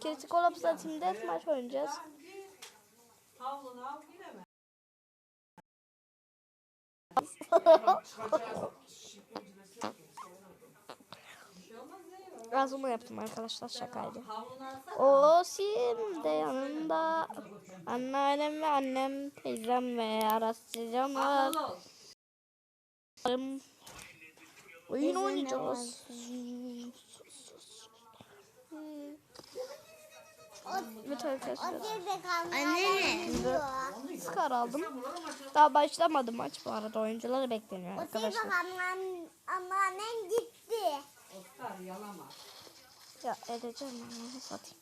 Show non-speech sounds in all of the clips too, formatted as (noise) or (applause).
Kritik Olams'la Team Deathmatch oynayacağız. (laughs) Ağzımı yaptım arkadaşlar şakaydı. O şimdi yanında anneannem ve annem, teyzem ve araştıracağım var. Oyun oynayacağız. Evet arkadaşlar. Anne. Skar aldım. Daha başlamadı maç bu arada. Oyuncuları bekleniyor arkadaşlar. Anneannem gitti. Oscar yalama. Ya edeceğim ben onu satayım.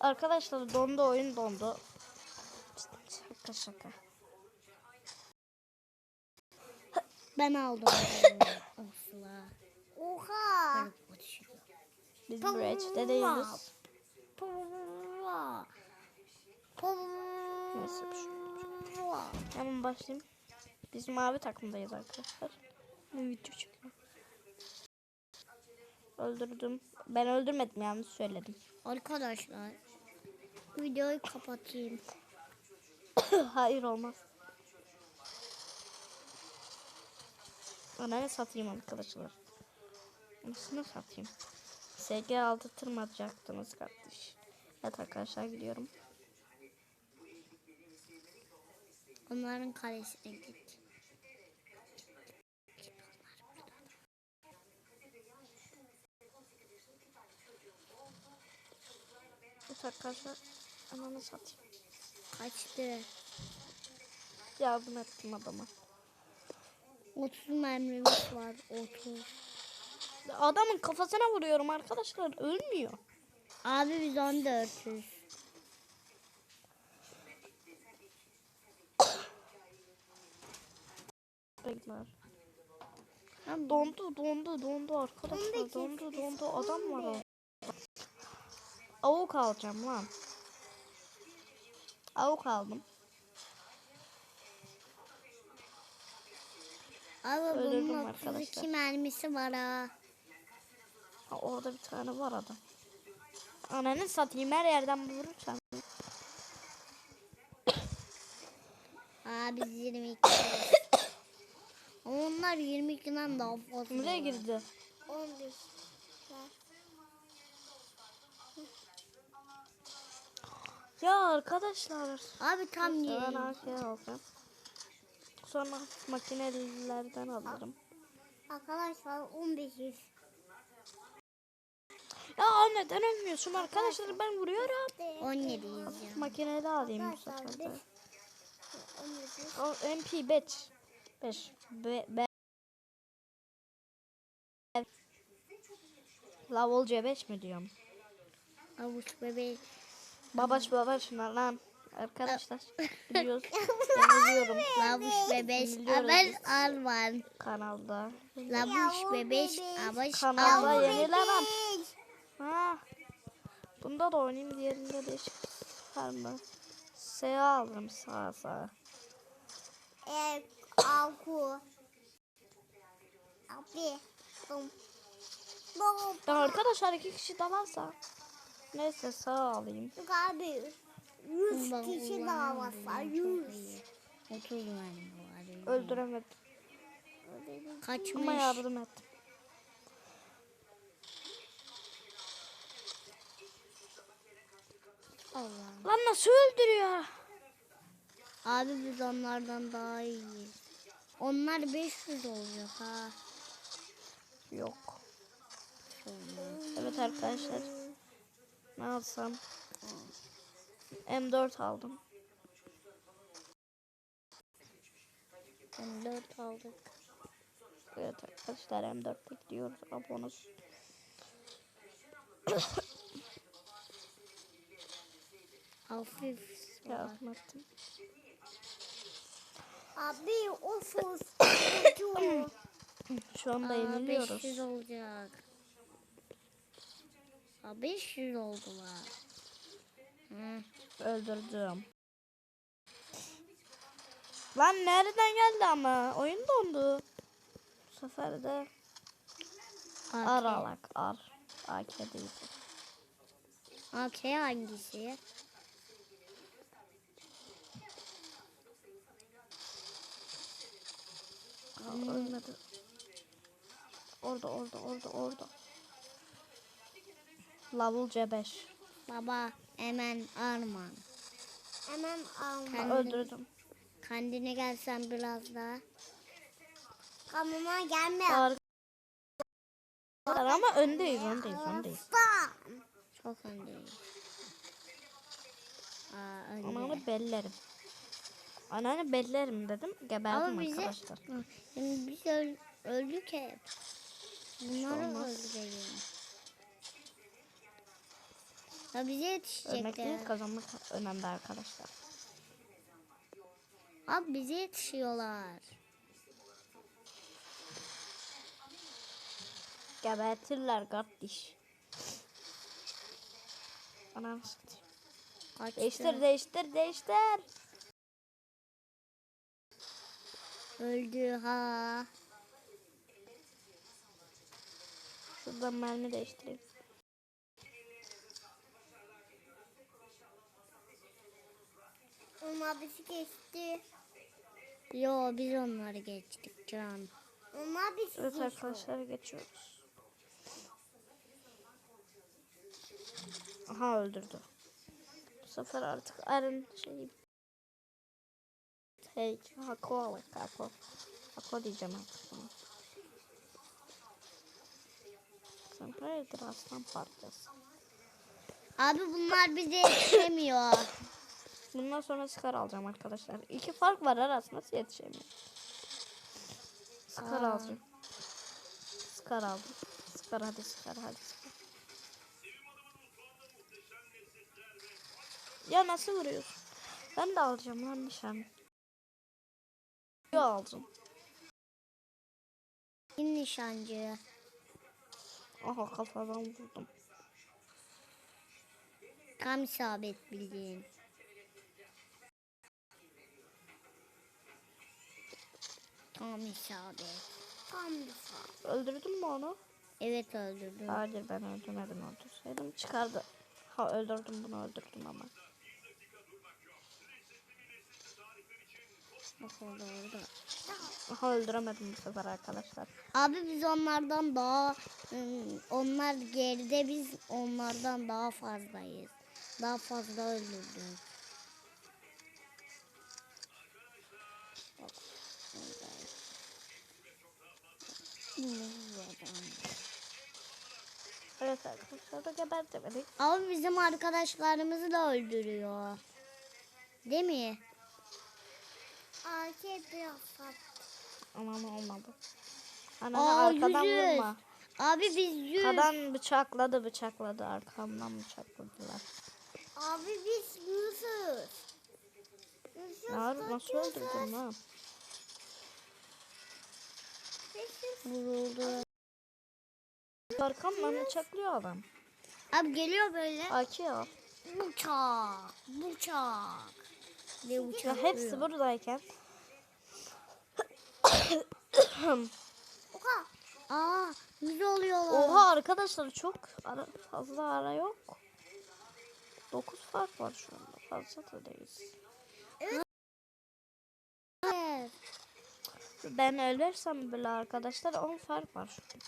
Arkadaşlar dondu oyun dondu. Şaka şaka. Ben aldım. (coughs) Oha. Biz Breach'te değiliz. Neyse bir şey olmayacak. Hemen başlayayım. Biz mavi takımdayız arkadaşlar. Ben video çekiyorum. Öldürdüm. Ben öldürmedim yanlış söyledim. Arkadaşlar. Videoyu kapatayım. (coughs) Hayır olmaz. Ananı satayım arkadaşlar. Nasıl satayım? SG altı tırmanacaktınız kardeş. Evet arkadaşlar gidiyorum. Onların kalesine git. Evet arkadaşlar. Ananı satayım. Kaçtı. Yardım ettim adama. 30 mermimiz var. 30. Adamın kafasına vuruyorum arkadaşlar. Ölmüyor. Abi biz 14'üz. Bekler. Dondu dondu dondu arkadaşlar dondu dondu adam var o. Avuk alacağım lan. Avuk aldım. Abi Öldürdüm bunun arkadaşlar. 32 mermisi var ha. Ha, orada bir tane var adam. Ananı satayım her yerden vurursan. (coughs) Abi biz 22. (coughs) Onlar 22'den daha fazla. Nereye girdi? 11. Ya arkadaşlar. Abi tam Ben 20. AK alacağım. Sonra makinelerden alırım. Arkadaşlar 15'iz. Ya neden ölmüyorsun arkadaşlar ben vuruyorum. 17'yiz ya. Makineli alayım bu sefer de. MP 5. 5. Be, be. Lavolca 5 mi diyorum? Avuç bebeği. Babaş babaş lan. Arkadaşlar (laughs) biliyoruz. Biliyorum Lavuş bebeş. Haber alman. kanalda. Lavuş bebeş. Abaş Kanalda alman. Ha. Bunda da oynayayım diğerinde değişik var mı? S alırım sağa sağa. Eee alku. Abi. Ya arkadaşlar iki kişi dalarsa. Neyse sağ alayım. Abi. 100 kişi daha var. 100. 30 mermi var. Öldüremedim Kaçmış. ama yardım ettim. Allah. Lan nasıl öldürüyor? Abi biz onlardan daha iyiyiz. Onlar 500 olacak ha. Yok. Evet arkadaşlar. Ne alsam? M4 aldım. Ben 4 aldık. Evet arkadaşlar M4'te gidiyoruz. Abonus. Hafif. Ettim. Abi ofus. Şu anda yeniliyoruz. 500 olacak. Aa, 500 oldular. Hı. Öldürdüm. Lan nereden geldi ama? Oyun dondu. Bu sefer de AK. ar alak ar. AK değil. AK hangisi? Aa, ölmedi. Orada orada orada orada. Level C5. Baba hemen Arman. Hemen Arman. Öldürdüm. Kendine gelsen biraz daha. Kamuma gelme. Arkadaşlar ama öndeyiz öndeyiz öndeyiz. Çok öndeyiz. Aa, önde. Ananı bellerim. Ananı bellerim dedim. Geberdim Ama bize- arkadaşlar. Şimdi biz öl- öldük hep. Bunları öldürelim. Ya bize Ölmek yetişecekler. kazanmak önemli arkadaşlar. Abi bize yetişiyorlar. Gebertirler kardeş. Ananı satayım. Kaçtı. Değiştir değiştir değiştir. Öldü ha. Şuradan mermi değiştireyim. Onlar bizi geçti. Yo biz onları geçtik can. Onlar bizi Evet arkadaşlar geçiyoruz. Aha öldürdü. Bu sefer artık Eren şey Hey, Hako al Hako. Hako diyeceğim artık sana. Sen hayırdır aslan parçası. Abi bunlar bize (coughs) yetişemiyor. Bundan sonra Scar alacağım arkadaşlar. İki fark var arasında nasıl yetişemiyor. Scar Aa. alacağım. Scar aldım. Scar hadi Scar hadi Scar. Ya nasıl vuruyorsun? Ben de alacağım lan nişan. Alacağım. Kim nişancı? Aha kafadan vurdum. Tam isabet bildiğin. Tam isabet. Tam isabet. Öldürdün mü onu? Evet öldürdüm. Hayır ben öldürmedim öldürseydim çıkardı. Ha öldürdüm bunu öldürdüm ama. Bak orada orada. Aha öldüremedim bu sefer arkadaşlar. Abi biz onlardan daha ım, onlar geride biz onlardan daha fazlayız. Daha fazla öldürdük. Evet arkadaşlar da gebertemedik. Abi bizim arkadaşlarımızı da öldürüyor. Değil mi? Akif biraz Aman olmadı. Ananı Aa, arkadan yüzüz. vurma. Abi biz yüz. Arkadan bıçakladı bıçakladı arkamdan bıçakladılar. Abi biz yüzüz. Ya nasıl öldürdün lan? Vuruldu. Arkamdan bıçaklıyor adam. Abi geliyor böyle. AK. Bıçak. Bıçak. Ya uçak. hepsi buradayken. Oha. Aa, yüz oluyorlar. Oha arkadaşlar çok ara, fazla ara yok. 9 fark var şu anda. Fazla da değil. Evet. Ben ölürsem bile arkadaşlar 10 fark var şu an.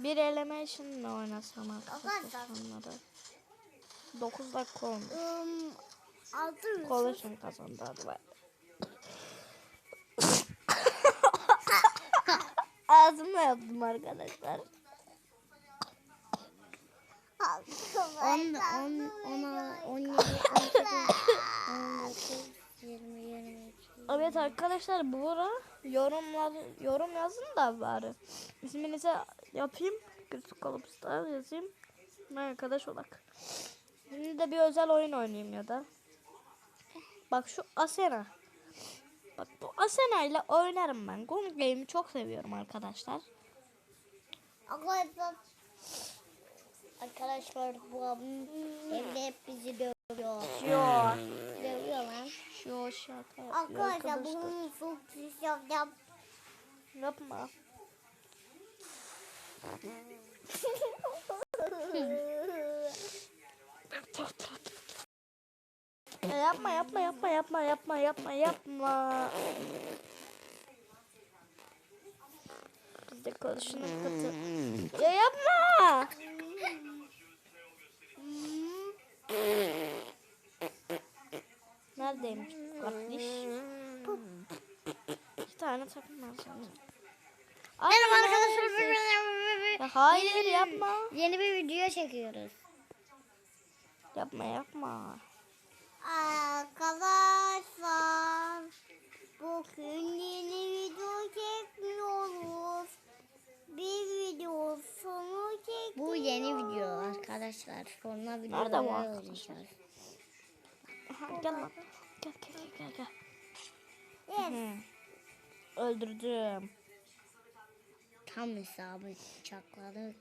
Bir eleme için mi oynasam Arkadaşlar. onları? 9 dakika olmuş. Um, altı. Coalition kazandı hadi bay. Ağzımla yaptım arkadaşlar. On, on, ona, on yedi, on sekiz, on dokuz, (laughs) yirmi, yirmi iki. Evet arkadaşlar bu ara yorumlar yorum yazın da bari. İsminizi yapayım. Küçük kalıpsta yazayım. Ne arkadaş olak. Şimdi de bir özel oyun oynayayım ya da. Bak şu Asena. Bak bu Asena ile oynarım ben. Gun Game'i çok seviyorum arkadaşlar. Arkadaşlar. Arkadaşlar bu abim evde hep bizi dövüyor. Yo. Dövüyor lan. Şu şaka Arkadaşlar bugün çok pis yapacağım. Yapma. (laughs) Ya yapma yapma yapma yapma yapma yapma yapma. Biz de konuşunun kötü. Ya yapma. Neredeymiş kardeş? İki tane takım var zaten. Merhaba arkadaşlar. Ya hayır yapma. Yeni bir video çekiyoruz. Yapma yapma. Arkadaşlar bugün yeni video çekmiyoruz. Bir video sonu çekiyoruz. Bu yeni video arkadaşlar. Sonra Nerede bu arkadaşlar? gel lan. Gel gel gel gel. gel. Yes. Hı. Öldürdüm. Tam hesabı bıçakladık.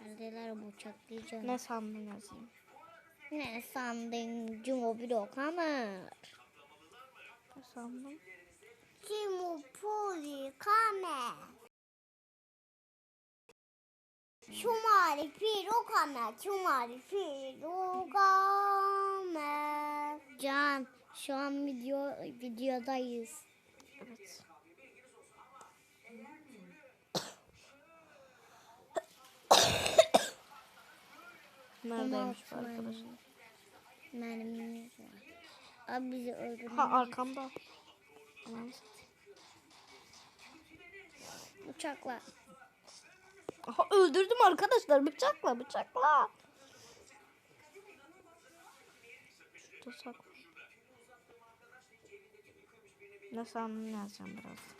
Neredeler bıçaklayacağım. Ne sandın yazayım? Ne sandın Cimo Blok Hammer? Ne sandım? Cimo Poli Kamer. Şumari Piro Kamer. Şumari Piro Kamer. Can şu an video videodayız. Evet. Neredeymiş bu arkadaşlar? Mermimiz var. Abi bizi öldürme. Ha arkamda. Anam. Uçakla. Aha öldürdüm arkadaşlar bıçakla bıçakla. Şurada sakla. Ne sandın yazacağım biraz.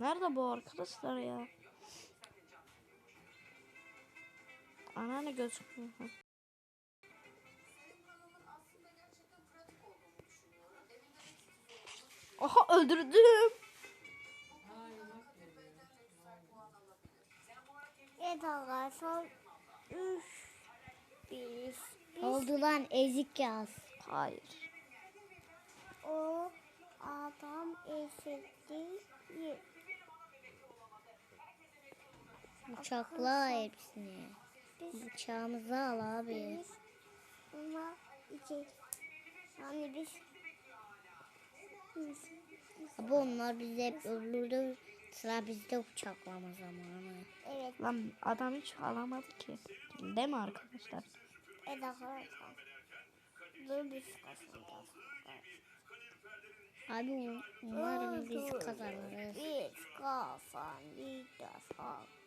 Nerede bu arkadaşlar ya? Anneanne gözükmüyor. Ha. Aha öldürdüm. Evet arkadaşlar. Üf. Biz. Oldu lan ezik yaz. Hayır. O adam ezikti. Bıçakla hepsini. Bıçağımızı al abi. Ama iki. Yani biz Abi onlar bizi hep öldürdü. Sıra bizde bıçaklama zamanı. Evet. Lan adam hiç alamadı ki. Değil mi arkadaşlar? Evet arkadaşlar. Dur biz kazanacağız. Abi umarım biz kazanırız. Biz kazanacağız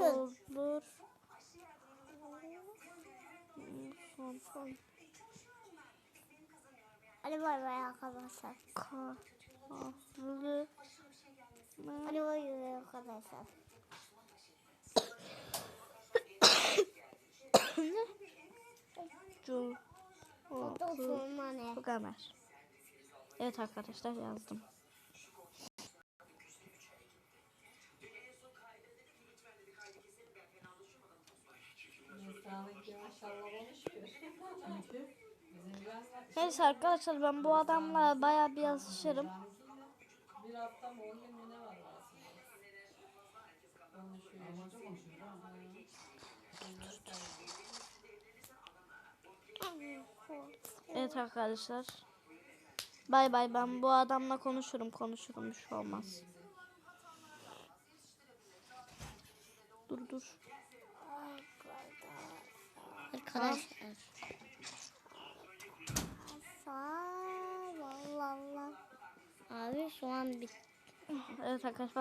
olur. Son son Hadi bay bay arkadaşlar. kahve Hadi bay bay arkadaşlar. cu bu kadar. Evet arkadaşlar yazdım. Neyse arkadaşlar ben bu adamla bayağı bir yazışırım. bir hafta mı on gün mü ne var. Evet arkadaşlar. Bay bay ben bu adamla konuşurum konuşurum bir şey olmaz. Dur dur. Arkadaşlar. Abi şu an bit Evet arkadaşlar